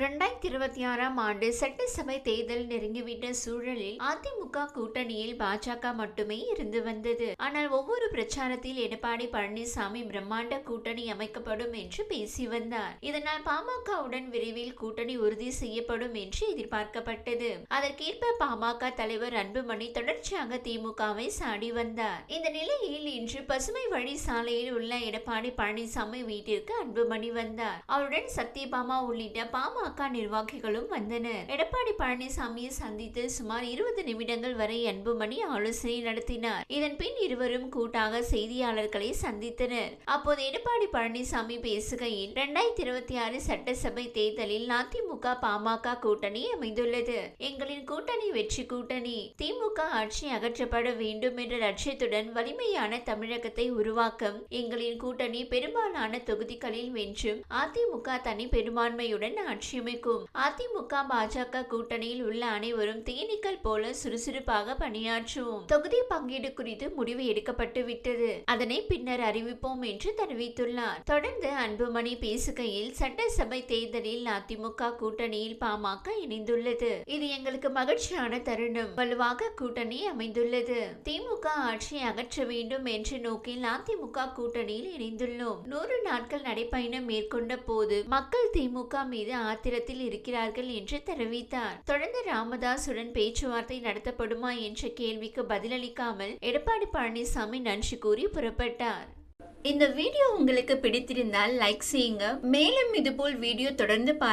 ரெண்டாயிரத்தி இருபத்தி ஆறாம் ஆண்டு சட்டசபை தேர்தல் நெருங்கிவிட்ட சூழலில் அதிமுக கூட்டணியில் பாஜக மட்டுமே இருந்து வந்தது. ஆனால் ஒவ்வொரு பிரச்சாரத்தில் எடப்பாடி பழனிசாமி பிரம்மாண்ட கூட்டணி அமைக்கப்படும் என்று பேசி வந்தார். இதனால் பாமகவுடன் விரைவில் கூட்டணி உறுதி செய்யப்படும் என்று எதிர்பார்க்கப்பட்டது. அதற்கேற்ப பாமக தலைவர் அன்புமணி தொடர்ச்சியாக திமுகவை சாடி வந்தார். இந்த நிலையில் இன்று பசுமை வழி சாலையில் உள்ள எடப்பாடி பழனிசாமி வீட்டிற்கு அன்புமணி வந்தார். அவருடன் சத்யபாமா உள்ளிட்ட பாமக நிர்வாகிகளும் வந்தனர். எடப்பாடி பழனிசாமியை சந்தித்து சுமார் இருபது நிமிடங்கள் வரை அன்புமணி ஆலோசனை நடத்தினார். இதன் பின் இருவரும் கூட்டாக செய்தியாளர்களை சந்தித்தனர். அப்போது எடப்பாடி பழனிசாமி பேசுகையில் இரண்டாயிரத்தி இருபத்தி ஆறு சட்டசபை தேர்தலில் அதிமுக பாமக கூட்டணி அமைந்துள்ளது. எங்களின் கூட்டணி வெற்றி கூட்டணி. திமுக ஆட்சி அகற்றப்பட வேண்டும் என்ற லட்சியத்துடன் வலிமையான தமிழகத்தை உருவாக்கும். எங்களின் கூட்டணி பெரும்பாலான தொகுதிகளில் வென்றும் அதிமுக தனி பெரும்பான்மையுடன் ஆட்சி ஆட்சியமைக்கும் அதிமுக பாஜக கூட்டணியில் உள்ள அனைவரும் தேனீக்கள் போல சுறுசுறுப்பாக பணியாற்றுவோம் தொகுதி பங்கீடு குறித்து முடிவு எடுக்கப்பட்டு விட்டது. அதனை பின்னர் அறிவிப்போம் என்று தெரிவித்துள்ளார். தொடர்ந்து அன்புமணி பேசுகையில் சட்டசபை தேர்தலில் அதிமுக கூட்டணியில் பாமக இணைந்துள்ளது. இது எங்களுக்கு மகிழ்ச்சியான தருணம். வலுவாக கூட்டணி அமைந்துள்ளது. திமுக ஆட்சியை அகற்ற வேண்டும் என்ற நோக்கில் அதிமுக கூட்டணியில் இணைந்துள்ளோம். நூறு நாட்கள் நடைப்பயணம் மேற்கொண்ட போது மக்கள் திமுக மீது ஆத்திரத்தில் இருக்கிறார்கள் என்று தெரிவித்தார். தொடர்ந்து ராமதாசுடன் பேச்சுவார்த்தை நடத்தப்படுமா என்ற கேள்விக்கு பதிலளிக்காமல் எடப்பாடி பழனிசாமி நன்றி கூறி புறப்பட்டார். இந்த வீடியோ உங்களுக்கு பிடித்திருந்தால் லைக் செய்யுங்க. மேலும் இதுபோல் வீடியோ தொடர்ந்து பார்க்க